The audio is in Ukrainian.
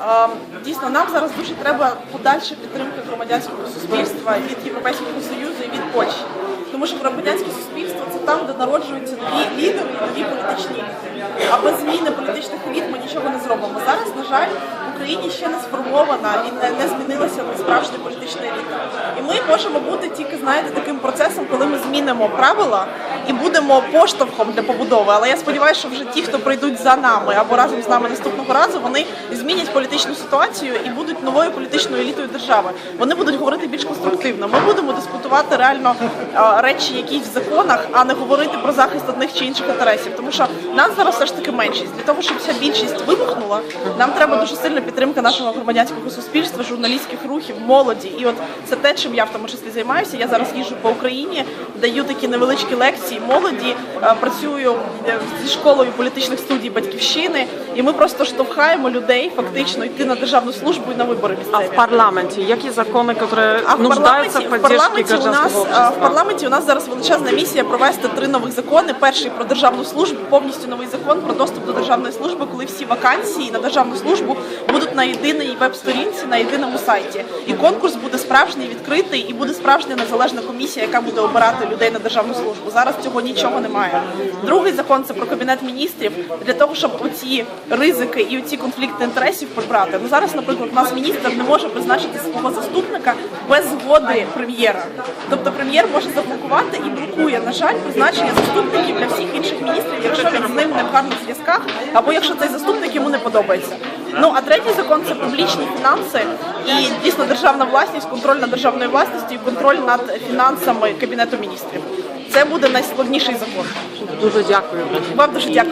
Е, Дійсно, нам зараз дуже треба подальша підтримка громадянського суспільства від Європейського Союзу і від Польщі. Тому що громадянське суспільство це там, де народжуються нові лідери нові політичні еліти. А без зміни політичних еліт ми нічого не зробимо. Зараз, на жаль, в Україні ще не сформована і не, не змінилася справжня політична еліта. І ми можемо бути тільки, знаєте, таким процесом, коли ми змінимо правила і будемо поштовхом для побудови. Але я сподіваюся, що вже ті, хто прийдуть за нами або разом з нами наступного разу, вони змінять політичну ситуацію і будуть новою політичною елітою держави. Вони будуть говорити більш конструктивно. Ми будемо дискутувати реально речі, якісь в законах, а не говорити про захист одних чи інших інтересів. Тому що нас зараз все ж таки меншість. Для того, щоб ця більшість вибухнула, нам треба дуже сильна підтримка нашого громадянського суспільства, журналістських рухів, молоді. І от це те, чим я в тому числі займаюся. Я зараз їжджу по Україні, даю такі невеличкі лекції молоді, е, працюю е, зі школою політичних студій батьківщини, і ми просто штовхаємо людей фактично йти на державну службу і на вибори А в парламенте какие законы, которые А в парламенті, в в парламенті у нас в парламенті у нас зараз величезна місія провести три нових закони. Перший про державну службу, повністю новий закон про доступ до державної служби, коли всі вакансії на державну службу будуть на єдиній веб-сторінці, на єдиному сайті. І конкурс буде справжній відкритий, і буде справжня незалежна комісія, яка буде обирати людей на державну службу. Зараз цього нічого немає. Другий закон це про кабінет міністрів для того, щоб оці ризики і оці конфлікти інтересів прибрати. Ну зараз, наприклад, у нас міністр не може призначити свого заступника без згоди прем'єра. Тобто прем'єр може заблокувати і блокує, на жаль, призначення заступників для всіх інших міністрів, якщо він з ним не в гарних зв'язках, або якщо цей заступник йому не подобається. Ну а третій закон це публічні фінанси і дійсно державна власність, контроль над державною власністю і контроль над фінансами кабінету міністрів. Це буде найскладніший закон. Дуже дякую. Вам дуже дякую.